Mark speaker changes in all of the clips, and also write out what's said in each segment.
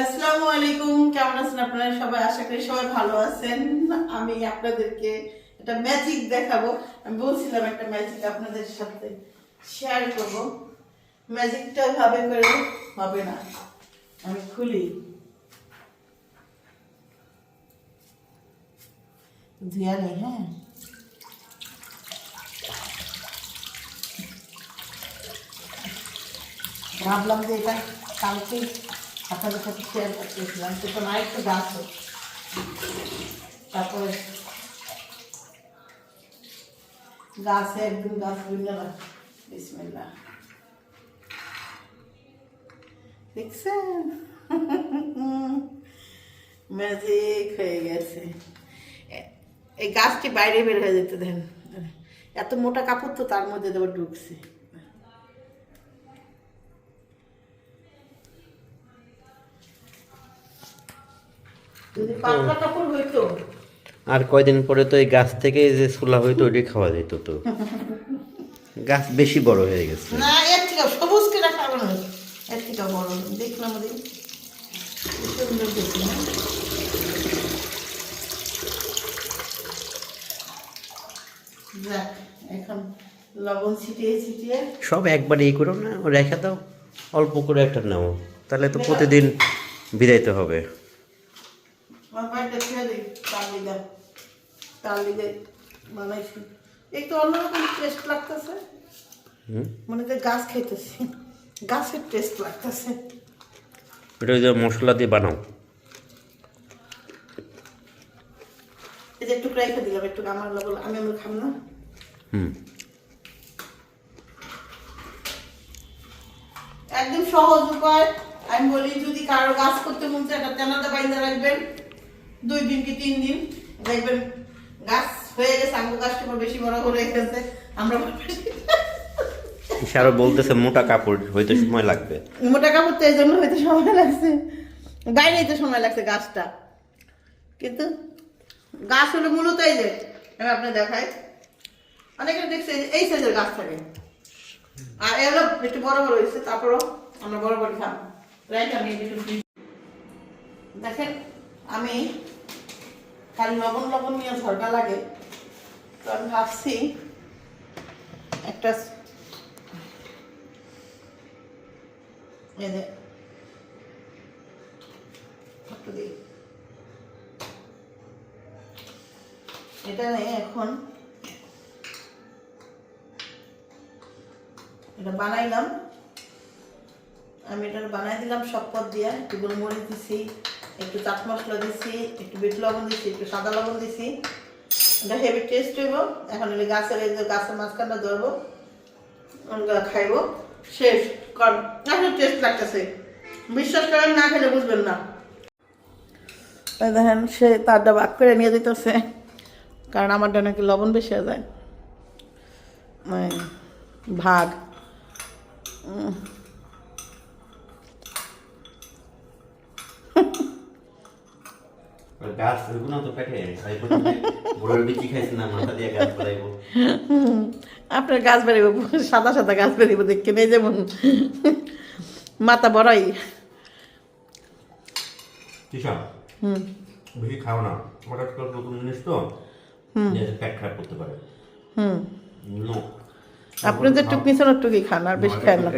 Speaker 1: আসসালামু আলাইকুম, কেমন আছেন আপনারা সবাই? আশা করি সবাই ভালো আছেন। আমি আপনাদেরকে একটা ম্যাজিক দেখাবো। আমি বলছিলাম একটা ম্যাজিক আপনাদের সাথে শেয়ার করব। ম্যাজিকটা ভাবে করে হবে না। আমি খুলি। ধুয়া হ্যাঁ? ভাবলাম যে এটা কালকে আপনাদের সাথে শেয়ার করতেছিলাম কিন্তু না একটু গাছ। তারপরে গাছে একদিন গাছ বুঝলে না বিসমিল্লা দেখছেন? ম্যাজিক হয়ে গেছে। এই গাছটি বাইরে বের হয়ে যেতে দেন। এত মোটা কাপড় তো তার মধ্যে দেবো ঢুকছে যদি পাতলা কাপড় হইতো
Speaker 2: আর কয়দিন পরে তো এই গাছ থেকে যে ছোলা হইতো ওইটাই খাওয়া যেত তো। গাছ বেশি বড় হয়ে গেছে।
Speaker 1: না এর থেকে সবুজ কেনা খাব এর থেকে বড় দেখলাম ওদের সুন্দর দেখলাম যাক এখন লবণ ছিটিয়ে ছিটিয়ে।
Speaker 2: সব একবারে এই করো না রেখে দাও। অল্প করে একটা নাও। তাহলে তো প্রতিদিন বিদায়তে হবে।
Speaker 1: আমার বাড়িটা ছেড়ে দিই তার লিগে বানাইছি। একটু অন্যরকম টেস্ট লাগতেছে। মানে যে গাছ খাইতেছি গাছের টেস্ট লাগতেছে।
Speaker 2: এটা যে মশলা দিয়ে বানাও।
Speaker 1: এই যে একটু রেখে দিলাম একটু আমার আমি আমরা খাম না।
Speaker 2: হুম।
Speaker 1: একদম সহজ উপায়। আমি বলি যদি কারও গাছ করতে মন চায় একটা তেনাতে বাইন্দা রাখবেন। দুই দিন কি তিন দিন? দেখবেন গাছ হয়ে গেছে আমগো আবার বেশি বড় হয়ে গেছে? আমরা
Speaker 2: আরও বলতেছে মোটা কাপড় হইতে সময় লাগবে।
Speaker 1: মোটা কাপড় তো এই জন্য হয়তো সময় লাগছে। বাইরেই তো সময় লাগছে গাছটা। কিন্তু গাছ হলো মূলত এই যে আমি আপনি দেখাই। অনেকে দেখছে এই সাইজের গাছ থাকে। আর এগুলো একটু বড় বড় হয়েছে তারপরও আমরা বড় বড় খাব। রাইট আমি দেখেন। আমি খালি লবণ লবণ নিয়ে ঝরকা লাগে, তো আমি ভাবছি একটা একটু এখন। এটা বানাইলাম। আমি এটা বানাই দিলাম সব পদ দিয়ে, একটু গোলমরিচ দিছি। একটু চাট মশলা দিছি, একটু বিট লবণ দিছি, একটু সাদা লবণ দিছি। এটা হেভি টেস্ট হইব। এখন এলে গাছের এই যে গাছের মাঝখানটা ধরবো। খাইবো। শেষ। কর এত টেস্ট লাগতেছে। বিশ্বাস করেন, না খেলে বুঝবেন না। দেখেন, সে তারটা ভাগ করে নিয়ে দিতেছে কারণ আমারটা নাকি লবণ বেশি যায়। ভাগ।
Speaker 2: গাছ তো পেটে বড় বিচি খাইছে না মাথা দিয়ে গাছ বাড়াইবো।
Speaker 1: আপনার গাছ বেরিব সাদা সাদা গাছ বেরিব দেখে নেই যেমন। মাথা বড়াই। হুম।
Speaker 2: বেশি খাও না। হঠাৎ করে নতুন জিনিস তো পেট খারাপ করতে পারে।
Speaker 1: হুম। আপনি যে টুক নিছেন টুকি খান আর বেশি খান না।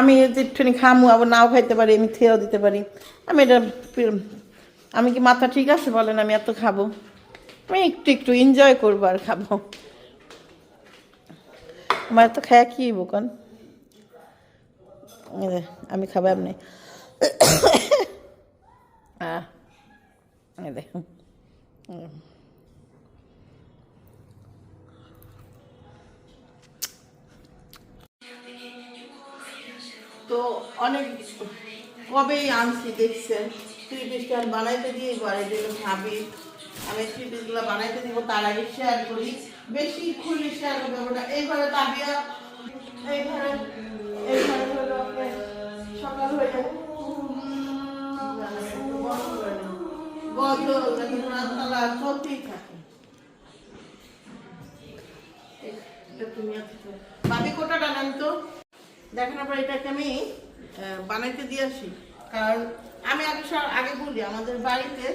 Speaker 1: আমি যে একটুখানি খামু আবার নাও খাইতে পারি আমি থেয়েও দিতে পারি। আমি এটা আমি কি মাথা ঠিক আছে বলেন, আমি এত খাব? আমি একটু একটু এনজয় করব আর খাব। আমার এত খায়া কি বোকান আমি খাব এমনি। তো অনেক কবেই আনছি, দেখছেন। বানাইতে দিয়ে আমি বানাইতে দিব, তার আগে শেয়ার করি। বেশি খুলে শেয়ার তাবিয়া এই ঘরে এই ঘরে হলো সকাল হয়ে যাবে গজল নাকি চলতেই থাকে এটা তুমি আছো। বাকি কোটাটা নেন তো। দেখেন আবার এটাকে আমি বানাইতে দিয়ে আসি। কারণ আমি আগে সব- আগে বলি আমাদের বাড়িতে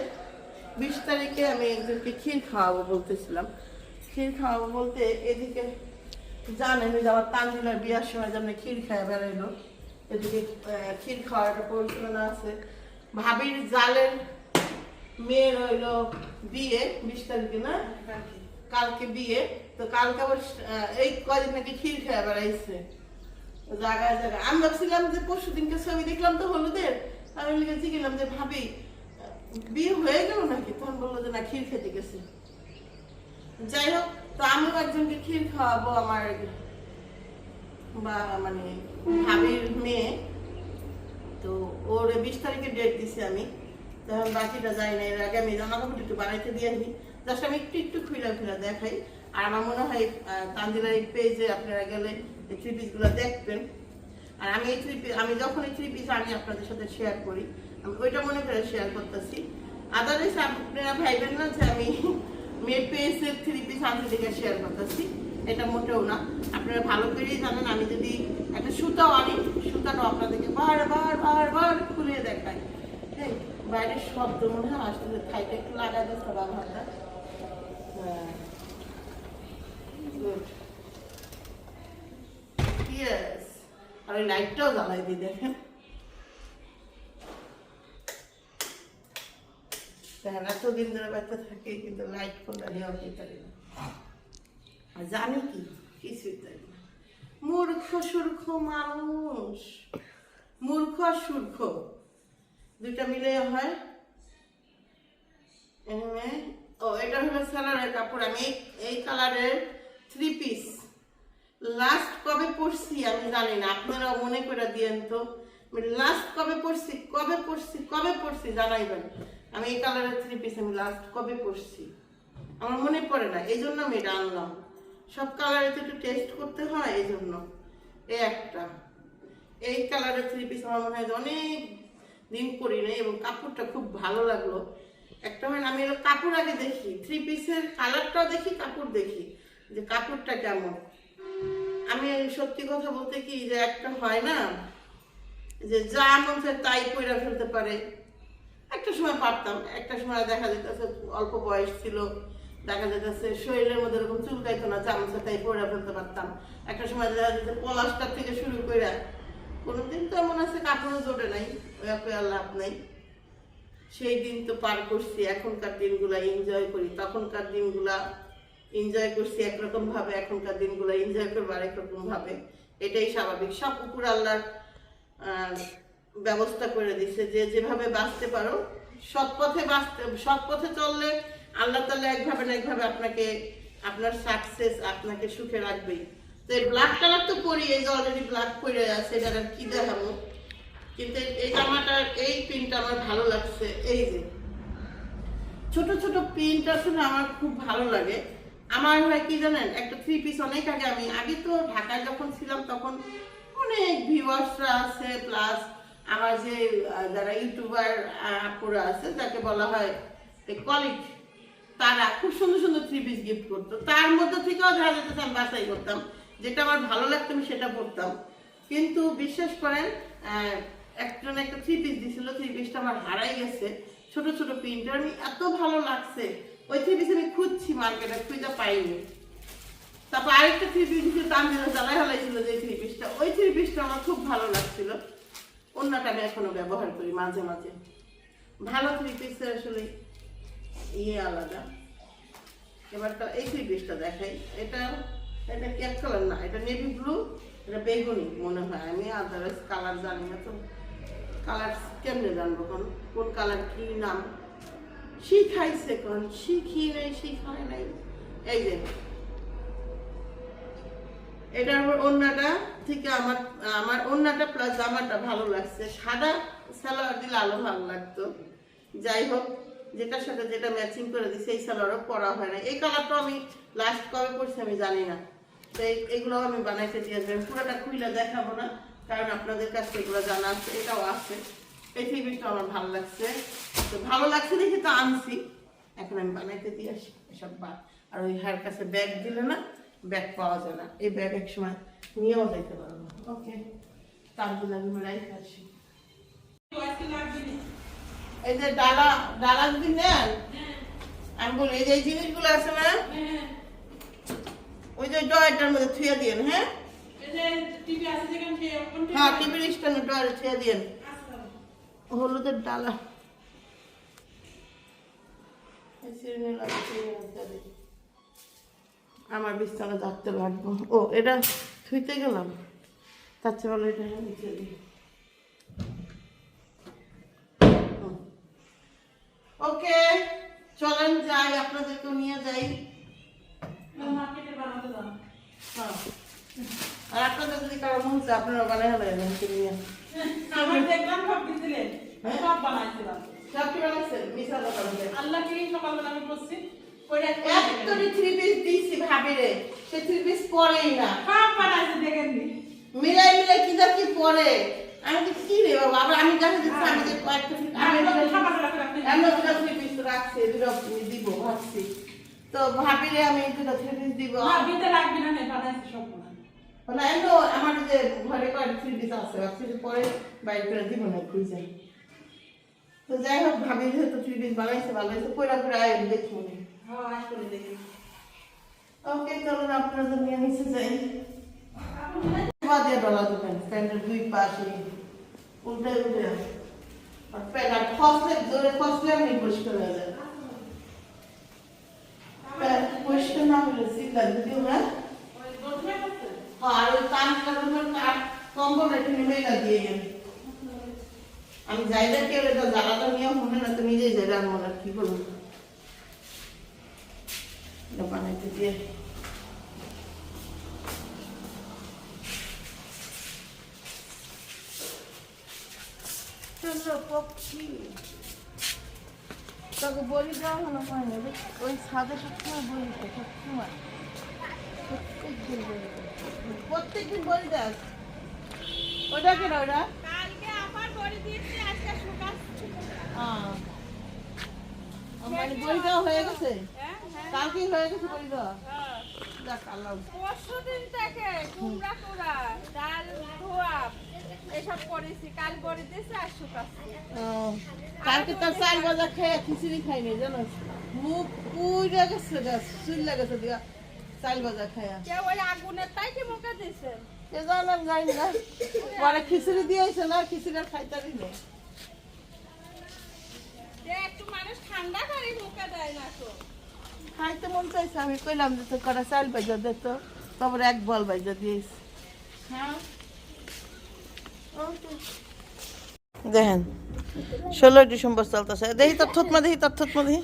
Speaker 1: বিশ তারিখে আমি একজনকে ক্ষীর খাওয়াবো বলতেছিলাম। ক্ষীর খাওয়াবো বলতে এদিকে জানেন যে আমার তানজিলার বিয়ার সময় যেমন ক্ষীর খায় বেড়াইলো এদিকে ক্ষীর খাওয়ার একটা পরিচালনা আছে। ভাবির জালের মেয়ের হইল বিয়ে বিশ তারিখে না? কালকে। বিয়ে। তো কালকে আবার এই কদিন নাকি ক্ষীর খেয়ে বেড়াইছে। জায়গায় জায়গায়। আমি ভাবছিলাম যে পরশু দিনকে ছবি দেখলাম তো হলুদের। আমি গেলাম যে ভাবি, বিয়ে হয়ে গেল নাকি? তখন বলল যে, না, ক্ষীর খেতে গেছে। যাই হোক, তো আমিও একজনকে ক্ষীর খাওয়াবো আমার বা মানে ভাবির মেয়ে। তো ওর বিশ তারিখে ডেট দিছি আমি। তখন বাকিটা যাই না, এর আগে আমি জামা কাপড় একটু বানাইতে দিয়ে আসি। জাস্ট আমি একটু একটু খুলে খুলে দেখাই। আর আমার মনে হয় তান্দিলার পেজে আপনারা গেলে থ্রি পিসগুলো দেখবেন। আর আমি এই থ্রি আমি যখন এই থ্রি আমি আপনাদের সাথে শেয়ার করি, আমি ওইটা মনে করে শেয়ার করতেছি। আদারওয়াইজ আপনারা ভাইবেন না যে আমি মেড পেজের থ্রি পিস আমি দেখে শেয়ার করতেছি। এটা মোটেও না। আপনারা ভালো করেই জানেন, আমি যদি একটা সুতাও আনি, সুতাটাও আপনাদেরকে বারবার বারবার খুলে দেখাই। হ্যাঁ বাইরের শব্দ মনে হয় আসলে থাইটা একটু লাগাই দিচ্ছে ব্যবহারটা। হ্যাঁ। ওই লাইটটাও জ্বালাই দিই দেখেন। দেখেন, এতদিন ধরে বাচ্চা থাকে, কিন্তু লাইট কোনটা নেওয়া পারি না আর জানি কি? কিছুই জানি না। মূর্খ, সূর্খ মানুষ। মূর্খ আর সূর্খ। দুইটা মিলে হয়। ও, এটা হলো স্যালারের কাপড়। আমি এই কালারের থ্রি পিস লাস্ট কবে পরছি আমি জানি না আপনারা মনে করে দিয়েন তো। লাস্ট কবে পরছি কবে পরছি কবে পরছি জানাইবেন। আমি এই কালারের থ্রি পিস আমি লাস্ট কবে পরছি আমার মনে পড়ে না এই জন্য আমি এটা আনলাম। সব কালারে তো একটু টেস্ট করতে হয় এই জন্য এই একটা। এই কালারের থ্রি পিস আমার মনে হয় অনেক দিন পরি নাই এবং কাপড়টা খুব ভালো লাগল। একটা মানে আমি কাপড় আগে দেখি থ্রি পিসের কালারটাও দেখি, কাপড় দেখি, যে কাপড়টা কেমন। আমি সত্যি কথা বলতে কি যে একটা হয় না, যে যা মন তাই পইরা ফেলতে পারে। একটা সময় পারতাম, একটা সময় দেখা যেতেছে অল্প বয়স ছিল, দেখা যেতেছে শরীরের মধ্যে এরকম চুলকাইতো না চামচা তাই পইরা ফেলতে পারতাম। একটা সময় দেখা যেতে পলাশটা থেকে শুরু করে কোনোদিন তো এমন আছে কাপড়ও জোটে নাই ওই আর লাভ নাই। সেই দিন তো পার করছি, এখনকার দিনগুলা এনজয় করি, তখনকার দিনগুলা এনজয় করছি একরকম ভাবে, এখনকার দিনগুলো এনজয় করব আরেক রকম ভাবে। এটাই স্বাভাবিক। সব উপর আল্লাহর ব্যবস্থা করে দিছে যে যেভাবে বাঁচতে পারো, সৎ পথে বাঁচতে, সৎ পথে চললে আল্লাহ তাআলা একভাবে না একভাবে আপনাকে, আপনার সাকসেস আপনাকে সুখে রাখবেই। তো এই ব্ল্যাক কালার তো পরি, এই যে অলরেডি ব্ল্যাক পরে আছে এটা আর কি দেখাবো? কিন্তু এই- জামাটার এই প্রিন্টটা আমার ভালো লাগছে। এই যে, ছোট ছোট প্রিন্ট আসলে আমার খুব ভালো লাগে। আমার হয় কি জানেন, একটা থ্রি পিস অনেক আগে আমি, আগে তো ঢাকায় যখন ছিলাম তখন অনেক ভিউয়ার্সরা আছে প্লাস আমার যে যারা ইউটিউবার আপুরা আছে, যাকে বলা হয় কলিগ তারা খুব সুন্দর সুন্দর থ্রি পিস গিফট করতো। তার মধ্যে থেকেও দেখা যেত আমি বাছাই করতাম, যেটা আমার ভালো লাগতো, আমি সেটা পরতাম। কিন্তু বিশ্বাস করেন একজন একটা থ্রি পিস দিছিল থ্রি পিসটা আমার হারাই গেছে। ছোট ছোট প্রিন্টার আমি এত ভালো লাগছে। ওই থ্রি পিস আমি খুঁজছি মার্কেটে খুঁজে পাইনি। তারপর আরেকটা থ্রি পিস দিছিল দাম দিল জ্বালাই হলাইছিল যে থ্রি ওই থ্রি পিসটা আমার খুব ভালো লাগছিল। অন্যটা আমি এখনও ব্যবহার করি মাঝে মাঝে। ভালো থ্রি পিসের আসলে ইয়ে আলাদা। এবার তো এই থ্রি পিসটা দেখাই। এটা এটা ক্যাপ কালার না, এটা নেভি ব্লু এটা বেগুনি মনে হয়। আমি আদারওয়াইজ কালার জানি না তো। কালার কেমনে জানব কোন কোন কালার কি নাম? শিখাইছে কোন শিখি নাই শিখায় নাই এই যে এটার উপর অন্যটা থেকে আমার আমার অন্যটা প্লাস জামাটা ভালো লাগছে। সাদা সালোয়ার দিলে আলো ভালো লাগতো। যাই হোক, যেটার সাথে যেটা ম্যাচিং করে দিছে, এই সালোয়ারও পরা হয় না এই কালারটা আমি লাস্ট কবে পরছি আমি জানি না। তো এগুলো আমি বানাইতে দিয়ে যাবেন পুরোটা খুলে দেখাবো না, কারণ আপনাদের কাছে এগুলো জানা আছে, এটাও আছে। এই টিভিটা আমার ভালো লাগছে। তো ভালো লাগছে দেখে তো আনছি। এখন আমি বানাইতে দিয়ে আসি এসব বা আর ওই হার কাছে ব্যাগ দিলে না ব্যাগ পাওয়া যায় না। এই ব্যাগ এক সময় নিয়েও যাইতে পারব ওকে তারপরে আমি রাইখে আসি। এই যে ডালা ডালা যদি নেন আমি বলি এই যে এই জিনিসগুলো আছে না ওই যে ডয়ারটার মধ্যে থুয়ে দিন হ্যাঁ? হ্যাঁ টিভির স্ট্যান্ডে ডয়ারে থুয়ে দিন হলুদের ডালা। আমার বিছানা থাকতে লাগবো। ও এটা থুইতে গেলাম? তার চেয়ে ভালো এটা নিচে দিই। ওকে চলেন যাই আপনাদেরকেও নিয়ে যাই। হ্যাঁ। আর আপনাদের যদি কারও মন চায় আপনারা বানাই হলেন আমাকে নিয়ে সব কি বানাইছেন? মিশা দোকান একটুরি থ্রি পিস দিয়েছি ভাবি রে। সে থ্রি পিস পরেই না। মিলাই মিলাই কি যা কি পরে। আমি তো কি রে বাবা? আবার আমি দেখা দিচ্ছি আমি যে কয়েকটা আমি আমি দুটো থ্রি পিস রাখছি দুটো দিব ভাবছি। তো ভাবি রে আমি দুটো থ্রি পিস দিব। না এমন আমার যে ঘরে কয়েকটা থ্রি আছে ভাবছি যে পরে বাইর করে দিব না খুঁজে তো যাই হোক ভাবি যেহেতু পিস বানাইছে হয়েছে পয়লা করে আয় দেখি মনে ওকে চলুন আপনাদের নিয়ে নিচে যাই। দিয়ে ডলা দেবেন প্যান্টের দুই পাশে উল্টে উল্টে আর প্যান্ট আর খসলে জোরে খসলে আপনি পরিষ্কার হয়ে যাবে প্যান্ট পরিষ্কার না হলে সিল্লা যদিও না আর ওই কান কাটানোর কাঠ কম্বল রেখে নেমে না দিয়ে গেল আমি যাই না কেউ এটা জ্বালাটা নিয়ে মনে না তো নিজেই যাই রান্না মনে কি এটা বানাইতে দিয়ে পক্ষী তোকে বলি দেওয়া হলো ওই ছাদে সবসময় বলি সবসময় প্রত্যেকদিন বলি। প্রত্যেকদিন বলি দেয়। ওটা কেন ওটা। মানে বই দেওয়া হয়ে গেছে? কালকেই হয়ে গেছে বই দেওয়া?
Speaker 3: পরশুদিন থেকে কুমড়া কুড়া ডাল ধোয়া এসব করেছি। কাল করে দিয়েছি আর শুকাচ্ছি।
Speaker 1: কালকে তার চাল বাজা খেয়ে খিচুড়ি খাইনি জানো মুখ পুড়ে গেছে গাছ গেছে দিয়া চাল বাজা খায়া।
Speaker 3: কেউ ওই আগুনের তাই কি মুখে দিয়েছেন
Speaker 1: কে জানাম যাই না। পরে খিচুড়ি দিয়েছে না খিচুড়ি আর খাইতারি
Speaker 3: একটু মানুষ ঠান্ডা করে মুখে দেয় না তো।
Speaker 1: খাইতে মন চাইছে আমি কইলাম যে তো কটা চাল দে তো। তারপরে এক বল বাজা দিয়েছে।
Speaker 3: হ্যাঁ।
Speaker 1: দেখেন ষোলোই ডিসেম্বর চলতেছে। দেখি তোর থতমা দেখি তোর থতমা দেখি।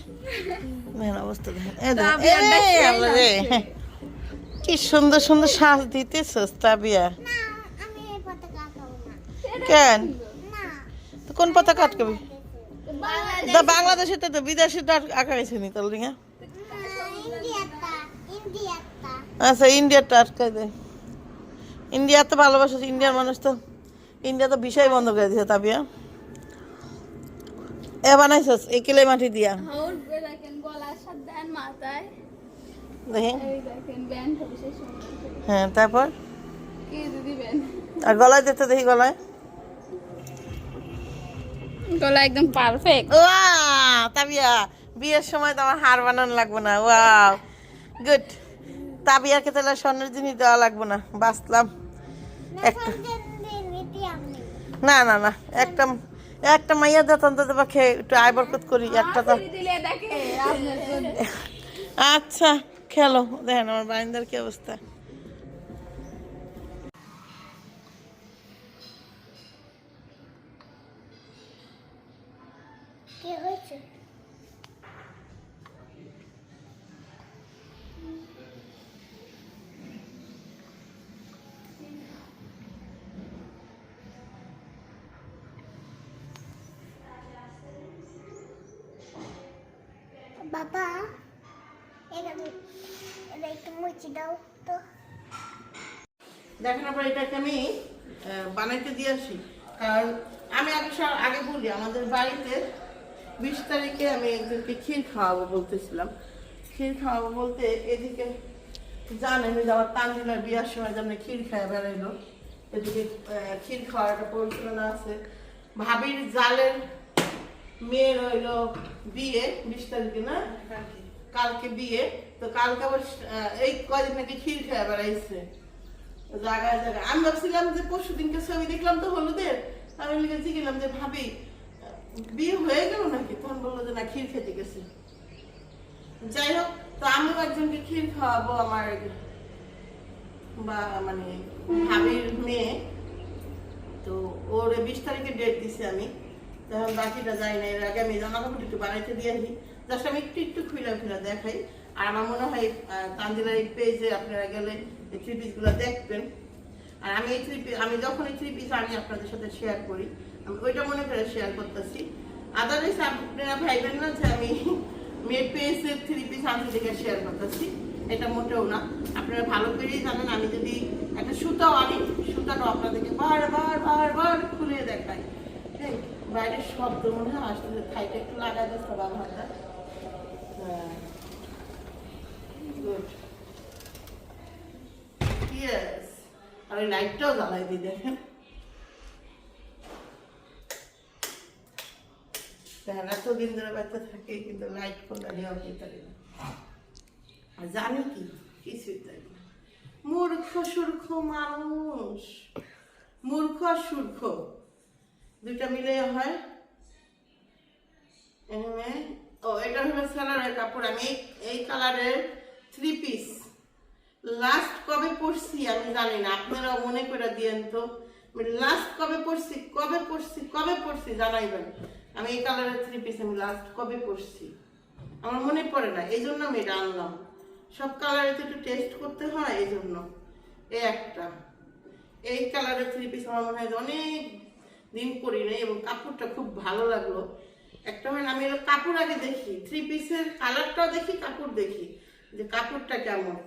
Speaker 1: দেখেন অবস্থা দেখেন। কি সুন্দর সুন্দর শ্বাস দিতেছস তাবিয়া?
Speaker 4: পতাকা
Speaker 1: কেন? তো কোন পাতা কাটকাবি
Speaker 4: বাংলাদেশ।
Speaker 1: তো বাংলাদেশে তো তো বিদেশে তো আঁকা গেছে নি তোর রিঙা
Speaker 4: ইন্ডিয়াটা ইন্ডিয়াটা
Speaker 1: আচ্ছা ইন্ডিয়াটা আটকাই দে। ইন্ডিয়া তো ভালোবাসে ইন্ডিয়ার মানুষ তো। ইন্ডিয়া তো বিষয় বন্ধ করে দিয়েছে তাবিয়া। এ বানাইছস এই কেলে মাটি দিয়া।
Speaker 3: মাথায়।
Speaker 1: দেখি। হ্যাঁ তারপর? আর গলায় দিতে দেখি গলায়।
Speaker 3: গলা একদম পারফেক্ট
Speaker 1: ওয়া তাবিয়া বিয়ের সময় তো আমার হার বানানো লাগবে না ওয়াও। গুড তাবিয়াকে তাহলে স্বর্ণের জিনিস দেওয়া লাগবে না বাঁচলাম। একটা না না না একটা একটা মাইয়া দিতাম তো খেয়ে একটু আয় বরকত করি একটা তো আচ্ছা। খেলো দেখেন আমার বারিন্দার কি অবস্থা
Speaker 4: কি হয়েছে বাবা এটা একটু দাও তো।
Speaker 1: দেখেন আবার এটাকে আমি আহ, বানাইতে দিয়ে আসি। কারণ আমি আগে আগে বলি আমাদের বাড়িতে বিশ তারিখে আমি একজনকে ক্ষীর খাওয়াবো বলতেছিলাম। ক্ষীর খাওয়াবো বলতে এদিকে জানেন যে আমার তানজিলার বিয়ার সময় যেমন ক্ষীর খাওয়া বেড়াইলো এদিকে আহ, ক্ষীর খাওয়ার একটা পরিচালনা আছে। ভাবির জালের মেয়ের হইল বিয়ে বিশ তারিখে না? কালকে বিয়ে, তো কালকে আবার এই কদিন নাকি ক্ষীর খেয়ে বেড়াইছে। জায়গায় জায়গায়। আমি ভাবছিলাম যে পরশু দিনকে ছবি দেখলাম তো হলুদের, আমি লিখেছি গেলাম যে, ভাবি, বিয়ে হয়ে গেল নাকি? তখন বলল যে, না, ক্ষীর খেতে গেছে। যাই হোক, তো আমিও একজনকে ক্ষীর খাওয়াবো আমার বা মানে ভাবির মেয়ে। তো ওর বিশ তারিখে ডেট দিছি আমি। তখন বাকিটা যাই না, এর আগে আমি জামা কাপড় একটু বানাইতে দিয়ে জাস্ট আমি একটু একটু খুলে খুলে দেখাই। আর আমার মনে হয় তানজিলার এই পেজে আপনারা গেলে এই থ্রি পিসগুলো দেখবেন। আর আমি এই থ্রি আমি যখন এই থ্রি পিস আমি আপনাদের সাথে শেয়ার করি, আমি ওইটা মনে করে শেয়ার করতেছি। আদারওয়াইজ আপনারা ভাইবেন না যে আমি মেড পেজের থ্রি পিস আনতে থেকে শেয়ার করতেছি। এটা মোটেও না। আপনারা ভালো করেই জানেন, আমি যদি একটা সুতাও আনি সুতাটাও আপনাদেরকে বারবার বারবার খুলে দেখাই। বাইরের শব্দ মনে হয় আসলে থাইটা একটু লাগাই দিচ্ছে বাবা গুড ইয়েস আর ওই লাইটটাও জ্বালাই দিই দেখেন দেখেন এতদিন ধরে বাচ্চা থাকে কিন্তু লাইট কোনটা নেওয়া যেতে পারি না আর জানি কি কিছুই তাই না মূর্খ সূর্খ মানুষ মূর্খ আর সূর্খ দুইটা মিলে হয়? ও, এটা হলো সালোয়ারের কাপড়। আমি এই- কালারের থ্রি পিস লাস্ট কবে পড়ছি আমি জানি না আপনারা মনে করে দিয়েন তো। লাস্ট কবে পড়ছি কবে পড়ছি কবে পড়ছি জানাইবেন। আমি এই কালারের থ্রি পিস আমি লাস্ট কবে পড়ছি আমার মনে পড়ে না, এই জন্য আমি এটা আনলাম। সব কালারে তো একটু টেস্ট করতে হয়, এই জন্য। এই একটা। এই কালারের থ্রি পিস আমার মনে হয় অনেক দিন পরি নাই এবং কাপড়টা খুব ভালো লাগল। একটা হয় আমি এলো কাপড় আগে দেখি থ্রি পিসের কালারটাও দেখি, কাপড় দেখি, যে কাপড়টা কেমন।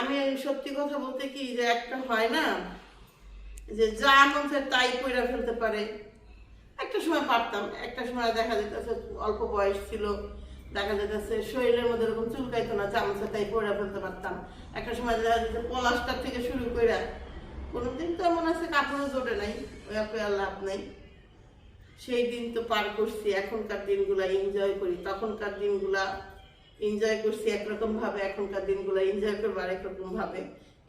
Speaker 1: আমি সত্যি কথা বলতে কি, যে একটা হয় না, যে যা মন তাই পইরা ফেলতে পারে। একটা সময় পারতাম, একটা সময় দেখা যেতেছে অল্প বয়স ছিল, দেখা যেতেছে শরীরের মধ্যে এরকম চুলকাইতো না চামচা তাই পইরা ফেলতে পারতাম। একটা সময় দেখা যেতে পলাশটার থেকে শুরু করে কোনোদিন তো এমন আছে কাপড়ও জোটে নাই ওই আর লাভ নাই। সেই দিন তো পার করছি, এখনকার দিনগুলা এনজয় করি, তখনকার দিনগুলা এনজয় করছি একরকম ভাবে এখনকার দিনগুলা এনজয় করব আরেক ভাবে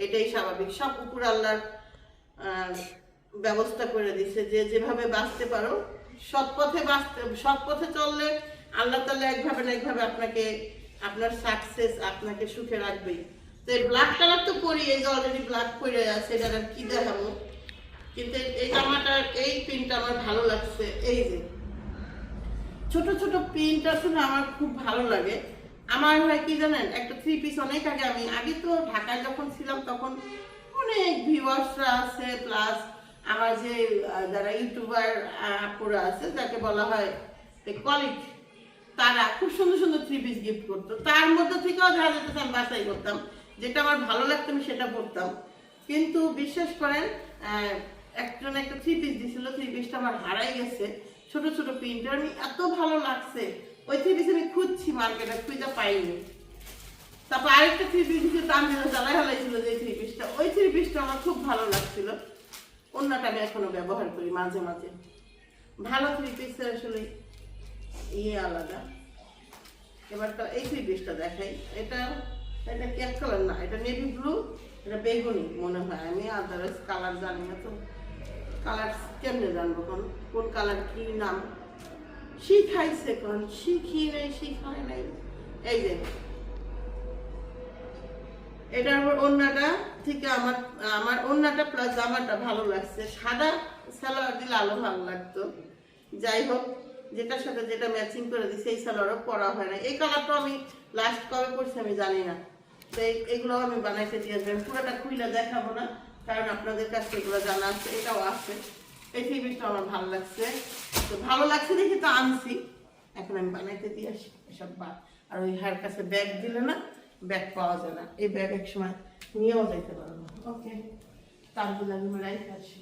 Speaker 1: এটাই স্বাভাবিক। সব উপর আল্লাহর ব্যবস্থা করে দিছে যে যেভাবে বাঁচতে পারো, সৎ পথে বাঁচতে, সৎ পথে চললে আল্লাহ তাহলে একভাবে না একভাবে আপনাকে, আপনার সাকসেস আপনাকে সুখে রাখবেই। তো এই ব্ল্যাক কালার তো পরি এই যে অলরেডি ব্ল্যাক পরে আছে এটা কি দেখাবো? কিন্তু এই- জামাটার এই প্রিন্টটা আমার ভালো লাগছে। এই যে, ছোট ছোট প্রিন্ট আসলে আমার খুব ভালো লাগে। আমার হয় কি জানেন, একটা থ্রি পিস অনেক আগে আমি, আগে তো ঢাকায় যখন ছিলাম তখন অনেক ভিউয়ার্সরা আছে প্লাস আমার যে যারা ইউটিউবার আপুরা আছে, যাকে বলা হয় কলিগ তারা খুব সুন্দর সুন্দর থ্রি পিস গিফট করতো। তার মধ্যে থেকেও দেখা যেত আমি বাছাই করতাম। যেটা আমার ভালো লাগতো আমি সেটা পরতাম। কিন্তু বিশ্বাস করেন একজন একটা থ্রি পিস দিছিল থ্রি পিসটা আমার হারাই গেছে। ছোট ছোট প্রিন্ট আমি এত ভালো লাগছে। ওই থ্রি পিস আমি খুঁজছি মার্কেটে, খুঁজে পাইনি। তারপর আরেকটা থ্রি পিস দিচ্ছে তার মেয়ে জ্বালাই হালাইছিল যে থ্রি পিসটা ওই থ্রি পিসটা আমার খুব ভালো লাগছিল। অন্যটা আমি এখনও ব্যবহার করি মাঝে মাঝে। ভালো থ্রি পিসের আসলে ইয়ে আলাদা। এবার তো এই থ্রি পিসটা দেখাই। এটা এটা এক কালার না? এটা নেভি ব্লু এটা বেগুনি মনে হয়। আমি আদারওয়াইজ কালার জানি না তো। কালার কেমনে জানব কোন কোন কালার কি নাম? শিখাইছে কোন, শিখি নাই, শিখায় নাই। এই যে, এটার উপর ওন্নাটা থেকে আমার আমার ওন্নাটা প্লাস জামাটা ভালো লাগছে। সাদা সালোয়ার দিলে আলো ভালো লাগতো। যাই হোক, যেটার সাথে যেটা ম্যাচিং করে দিছে, এই সালোয়ারও পরা হয় না এই কালারটা আমি লাস্ট কবে করছি আমি জানি না। তো এই- এগুলো আমি বানাইতে দিয়ে আসবেন পুরোটা খুইলে দেখাবো না। কারণ আপনাদের কাছে এগুলো জানা আছে, এটাও আছে। এই টিভিটা আমার ভালো লাগছে। তো ভালো লাগছে দেখে তো আনছি। এখন আমি বানাইতে দিয়ে আসি এসব বা আর ওই হার কাছে ব্যাগ দিলে না ব্যাগ পাওয়া যায় না। এই ব্যাগ এক সময় নিয়েও যাইতে পারব ওকে তারগুলো আমি রাইতে আসি।